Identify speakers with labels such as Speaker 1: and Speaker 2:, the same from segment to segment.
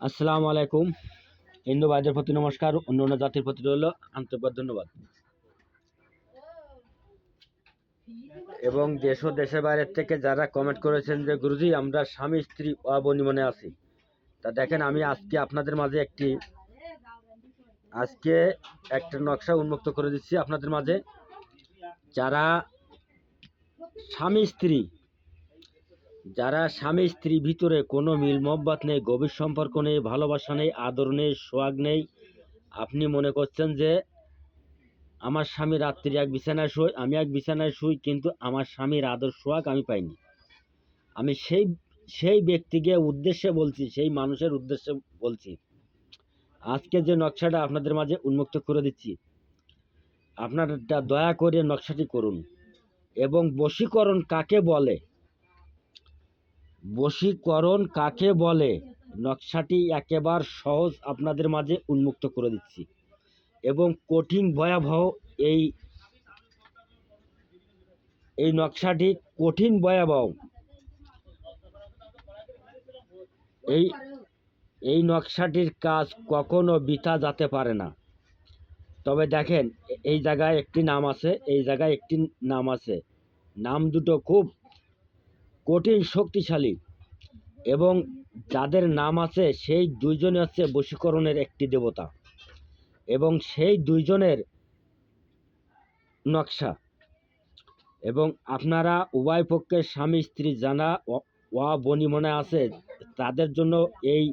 Speaker 1: আসসালামু আলাইকুম। হিন্দু ভাইদের প্রতি নমস্কার অন্য অন্য জাতির প্রতি রইল আন্তরিক ধন্যবাদ। এবং দেশ ও দেশের বাইরের থেকে যারা কমেন্ট করেছেন যে, গুরুজি, আমরা স্বামী, স্ত্রী অবনিমনে আছি। তা দেখেন, আমি আজকে আপনাদের মাঝে একটি, আজকে একটা নকশা উন্মুক্ত করে দিচ্ছি আপনাদের মাঝে। যারা স্বামী, স্ত্রী যারা স্বামী স্ত্রী ভিতরে কোনো মিল মহব্বত নেই, গভীর সম্পর্ক নেই, ভালোবাসা নেই, আদর নেই, সোয়াগ নেই, আপনি মনে করছেন যে আমার স্বামী রাত্রি এক বিছানায় শুই আমি এক বিছানায় শুই, কিন্তু আমার স্বামীর আদর সোয়াগ আমি পাইনি। আমি সেই সেই ব্যক্তিকে উদ্দেশ্যে বলছি, সেই মানুষের উদ্দেশ্যে বলছি। আজকে যে নকশাটা আপনাদের মাঝে উন্মুক্ত করে দিচ্ছি আপনারা দয়া করে নকশাটি করুন এবং বশীকরণ কাকে বলে? বশীকরণ কাকে বলে? নকশাটি একেবারে সহজ আপনাদের মাঝে উন্মুক্ত করে দিচ্ছি। এবং কঠিন ভয়াবহ এই এই নকশাটি কঠিন ভয়াবহ। এই এই নকশাটির কাজ কখনো বৃথা যেতে পারে না। তবে দেখেন এই জায়গায় একটি নাম আছে, এই জায়গায় একটি নাম আছে। নাম দুটো খুব কঠিন শক্তিশালী এবং যাদের নাম আছে, সেই দুইজনে হচ্ছে বশীকরণের একটি দেবতা এবং সেই দুইজনের নকশা। এবং আপনারা উভয় পক্ষের স্বামী, স্ত্রী জানা বনি মনে আছে, তাদের জন্য এই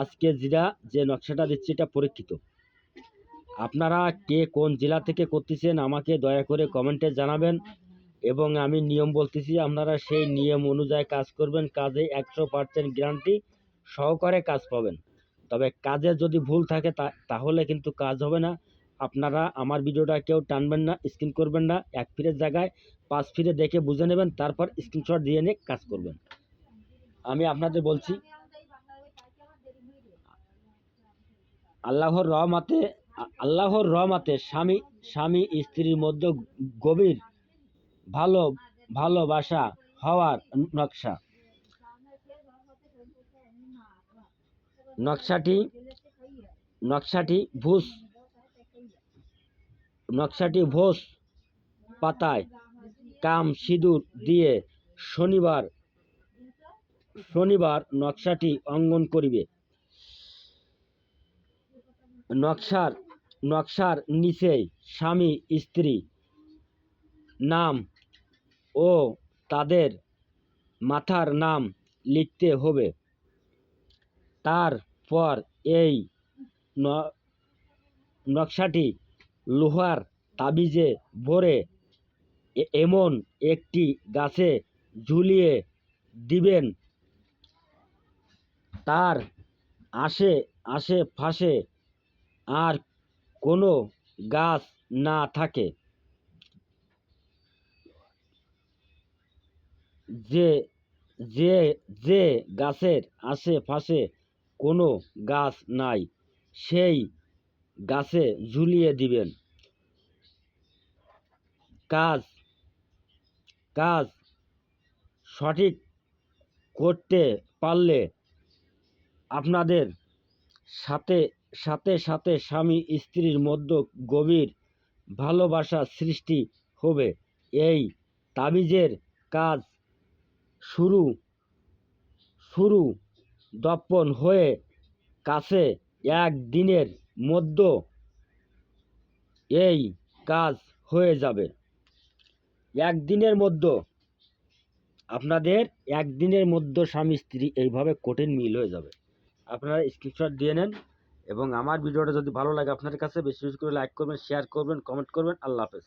Speaker 1: আজকে যেটা যে নকশাটা দিচ্ছি, এটা পরীক্ষিত। আপনারা কে কোন জেলা থেকে করতেছেন, আমাকে দয়া করে কমেন্টে জানাবেন। এবং আমি নিয়ম বলতেছি, আপনারা সেই নিয়ম অনুযায়ী কাজ করবেন, কাজে একশো পার্সেন্ট গ্যারান্টি সহকারে কাজ পাবেন। তবে কাজে যদি ভুল থাকে তাহলে কিন্তু কাজ হবে না। আপনারা আমার ভিডিওটা কেউ টানবেন না, স্ক্রিন করবেন না, এক ফিরের জায়গায় পাঁচ ফিরে দেখে বুঝে নেবেন, তারপর স্ক্রিনশট দিয়ে নিয়ে কাজ করবেন। আমি আপনাদের বলছি, আল্লাহর রহমাতে আল্লাহর রহমাতে স্বামী স্বামী স্ত্রীর মধ্যে গভীর ভালো ভালোবাসা হওয়ার নকশা। নকশাটি নকশাটি ভুস, নকশাটি ভোস পাতায় কাম সিঁদুর দিয়ে শনিবার শনিবার নকশাটি অঙ্গন করিবে। নকশার নকশার নিচেই স্বামী, স্ত্রী নাম ও তাদের মাথার নাম লিখতে হবে। তারপর এই নকশাটি লোহার তাবিজে ভরে এমন একটি গাছে ঝুলিয়ে দিবেন। তার আশে আশেপাশে আর কোনো গাছ না থাকে। যে যে যে গাছের আশেপাশে কোনো গাছ নাই, সেই গাছে ঝুলিয়ে দিবেন। কাজ কাজ সঠিক করতে পারলে আপনাদের সাথে সাথে সাথে স্বামী স্ত্রীর মধ্যে গভীর ভালোবাসা সৃষ্টি হবে। এই তাবিজের কাজ শুরু শুরু, দপ্পন হয়ে কাছে এক দিনের মধ্যে এই কাজ হয়ে যাবে। একদিনের মধ্যে। আপনাদের একদিনের মধ্যে স্বামী স্ত্রী এইভাবে কঠিন মিল হয়ে যাবে। আপনারা স্ক্রিনশট দিয়ে নেন এবং আমার ভিডিওটা যদি ভালো লাগে আপনাদের কাছে, বেশি বেশি করে লাইক করবেন শেয়ার করবেন কমেন্ট করবেন। আল্লাহ হাফেজ।